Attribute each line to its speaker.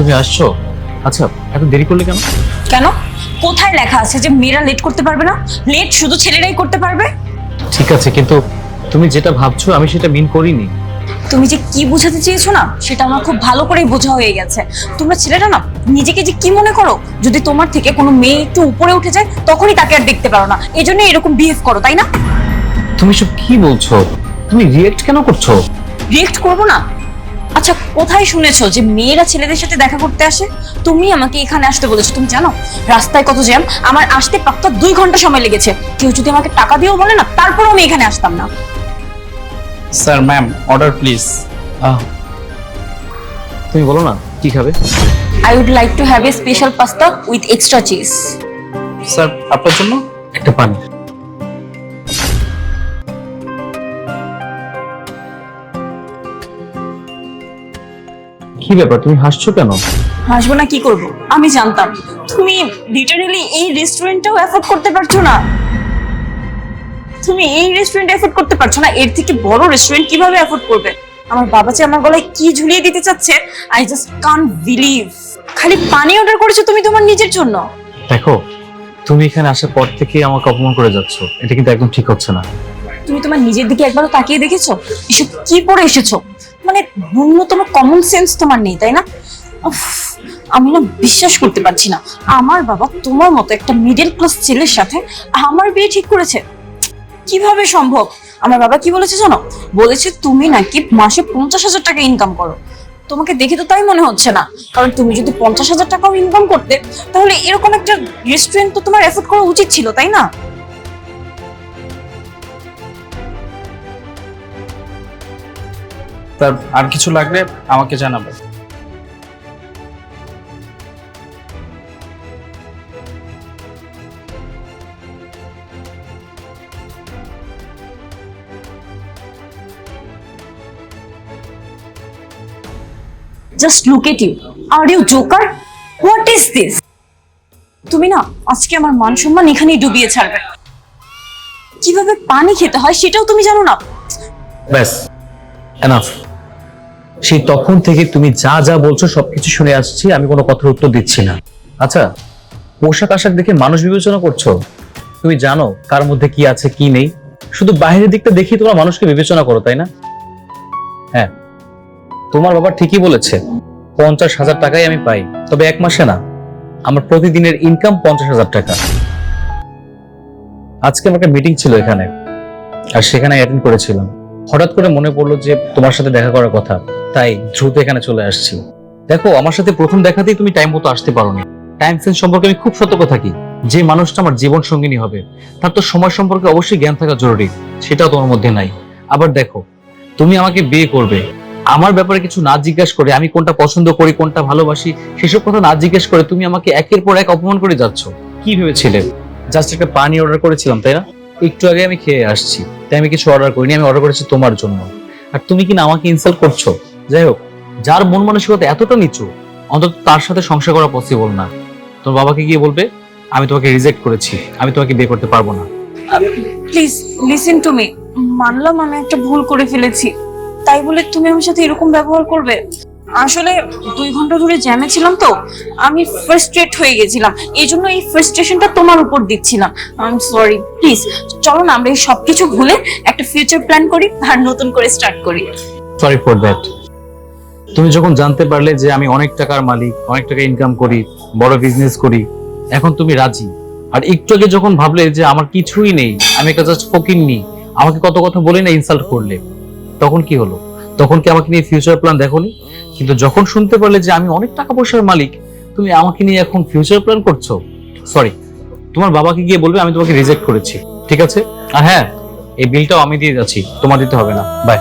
Speaker 1: তুমি আসছো? আচ্ছা এত দেরি করলে কেন?
Speaker 2: কেন? কোথায় লেখা আছে যে মেয়েরা লেট করতে পারবে না? লেট শুধু ছেলেরাই করতে পারবে?
Speaker 1: ঠিক আছে কিন্তু তুমি যেটা ভাবছ আমি সেটা মিন করিনি।
Speaker 2: তুমি যে কি বোঝাতে চেয়েছো না সেটা আমার খুব ভালো করেই বোঝা হয়ে গেছে। তোমরা ছেলেরা না নিজেকে যে কি মনে করো যদি তোমার থেকে কোনো মেয়ে একটু উপরে উঠে যায় তখনই তাকে আর দেখতে পারো না। এই জন্য এরকম বিহেভ করো তাই না?
Speaker 1: তুমি সব কি বলছো? তুমি রিয়েক্ট কেন করছ?
Speaker 2: রিয়েক্ট করব না? আচ্ছা কোথায় শুনেছো যে মেয়েরা ছেলেদের সাথে দেখা করতে আসে? তুমি আমাকে এখানে আসতে বলেছ তুমি জানো? রাস্তায় কত জ্যাম আমার আসতে পাক্কা দুই ঘণ্টা সময় লেগেছে। কেউ যদি আমাকে টাকা দিয়েও বলে না তারপরেও আমি এখানে আসতাম না।
Speaker 3: Sir ma'am order please.
Speaker 1: আহ, তুমি বলো না কি খাবে?
Speaker 2: I would like to have a special pasta with extra cheese
Speaker 3: sir আপনার জন্য?
Speaker 1: একটা পানি। কি ব্যাপার তুমি হাসছো কেন?
Speaker 2: হাসবো না কি করব? আমি জানতাম। তুমি লিটারালি এই রেস্টুরেন্টটাও অ্যাফোর্ড করতে পারছ না। তুমি এই রেস্টুরেন্ট অ্যাফোর্ড করতে পারছ না। এর থেকে বড় রেস্টুরেন্ট কীভাবে অ্যাফোর্ড করবে? আমার বাবা যে আমার গলায় কি ঝুলিয়ে দিতে চাচ্ছে আই জাস্ট কান বিলিভ খালি পানি অর্ডার করেছ তুমি তোমার নিজের জন্য।
Speaker 1: দেখো তুমি এখানে আসার পর থেকে আমাকে অপমান করে যাচ্ছ। এটা কিন্তু একদম ঠিক হচ্ছে না।
Speaker 2: তুমি তোমার নিজের দিকে একবারও তাকিয়ে দেখেছ? এসব কি পরে এসেছ? মানে ন্যূনতম কমন সেন্স তোমার নেই, তাই না? আমি না বিশ্বাস করতে পারছি না। আমার বাবা তোমার মতো একটা মিডল ক্লাস ছেলের সাথে আমার বিয়ে ঠিক করেছে। কীভাবে সম্ভব? আমার বাবা কি বলেছে জানো? বলেছে তুমি নাকি মাসে পঞ্চাশ হাজার টাকা ইনকাম করো। তোমাকে দেখে তো তাই মনে হচ্ছে না। কারণ তুমি যদি পঞ্চাশ হাজার টাকাও ইনকাম করতে, তাহলে এরকম একটা রেস্টুরেন্ট তো তোমার এফোর্ড করা উচিত ছিল, তাই না?
Speaker 3: স্যার আর কিছু লাগলে আমাকে জানাবে
Speaker 2: just look at you are you joker what is this তুমি না আজকে আমার মান সম্মান এখানেই ডুবিয়ে ছাড়বে। কীভাবে পানি খেতে হয় সেটাও তুমি জানো না।
Speaker 1: ব্যাস এনাফ সেই তখন থেকে তুমি যা যা বলছো, সবকিছু শুনে আসছি, আমি কোনো কথার উত্তর দিচ্ছি না। আচ্ছা পোশাক আশাক দেখে মানুষ বিবেচনা করছ? তুমি জানো কার মধ্যে কি আছে, কি নেই? শুধু বাইরের দিকটা দেখি তোমরা মানুষকে বিবেচনা করো, তাই না? হ্যাঁ তোমার বাবা ঠিকই বলেছে, পঞ্চাশ হাজার টাকাই আমি পাই, তবে এক মাসে না। আমার প্রতিদিনের ইনকাম পঞ্চাশ হাজার টাকা। আজকে আমার একটা মিটিং ছিল এখানে, আর সেখানে অ্যাটেন্ড করেছিলাম। হঠাৎ করে মনে পড়ল যে তোমার সাথে দেখা করার কথা, তাই দ্রুত এখানে চলে আসছি। দেখো, আমার সাথে প্রথম দেখাতেই তুমি টাইম মতো আসতে পারোনি। টাইম সেন্স সম্পর্কে আমি খুব সতর্ক থাকি। যে মানুষটা আমার জীবন সঙ্গিনী হবে, তার তো সময় সম্পর্কে অবশ্যই জ্ঞান থাকা জরুরি, সেটাও তোমার মধ্যে নাই। আবার দেখো, তুমি আমাকে বিয়ে করবে। আমার ব্যাপারে কিছু না জিজ্ঞাসা করে আমি কোনটা পছন্দ করি, কোনটা ভালোবাসি, সেসব কথা না জিজ্ঞেস করে তুমি আমাকে একের পর এক অপমান করে যাচ্ছ। কি ভেবেছিলে? জাস্ট একটা পানি অর্ডার করেছিলাম, তাই না? একটু আগে আমি খেয়ে আসছি, তাই আমি কিছু অর্ডার করিনি, আমি অর্ডার করেছি তোমার জন্য। আর তুমি কিনা আমাকে ইনসাল্ট করছ? যাই হোক, যার মন মানসিকতা এতটা নিচু, অন্তত তার সাথে সংসার করা পসিবল না। তোমার বাবাকে গিয়ে বলবে, আমি তোমাকে রিজেক্ট করেছি, আমি তোমাকে বিয়ে করতে পারব না।
Speaker 2: প্লিজ লিসেন টু মি মানলাম আমি একটা ভুল করে ফেলেছি। তাই বলে তুমি আমার সাথে এরকম ব্যবহার করবে? আসলে দুই ঘণ্টা ধরে জ্যামে ছিলাম তো, আমি ফ্রাস্ট্রেট হয়ে গেছিলাম। এই জন্য এই ফ্রাস্ট্রেশনটা তোমার উপর দিচ্ছিলাম। আই এম সরি প্লিজ চলো না, আমরা এই সবকিছু ভুলে একটা ফিউচার প্ল্যান করি আর নতুন করে স্টার্ট করি।
Speaker 1: সরি ফর দ্যাট তুমি যখন জানতে পারলে যে আমি অনেক টাকার মালিক, অনেক টাকা ইনকাম করি, বড় বিজনেস করি, এখন তুমি রাজি। আর একটু আগে যখন ভাবলে যে আমার কিছুই নেই, আমি একটা জাস্ট ফকির নি, আমাকে কত কথা বলে না ইনসাল্ট করলে। তখন কি হলো? তখন কি আমাকে নিয়ে ফিউচার প্ল্যান দেখোনি? কিন্তু যখন শুনতে পারলে যে আমি অনেক টাকা পয়সার মালিক, তুমি আমাকে নিয়ে এখন ফিউচার প্ল্যান করছ? সরি তোমার বাবাকে গিয়ে বলবে আমি তোমাকে রিজেক্ট করেছি, ঠিক আছে? আর হ্যাঁ এই বিলটাও আমি দিয়ে যাচ্ছি, তোমার দিতে হবে না। বাই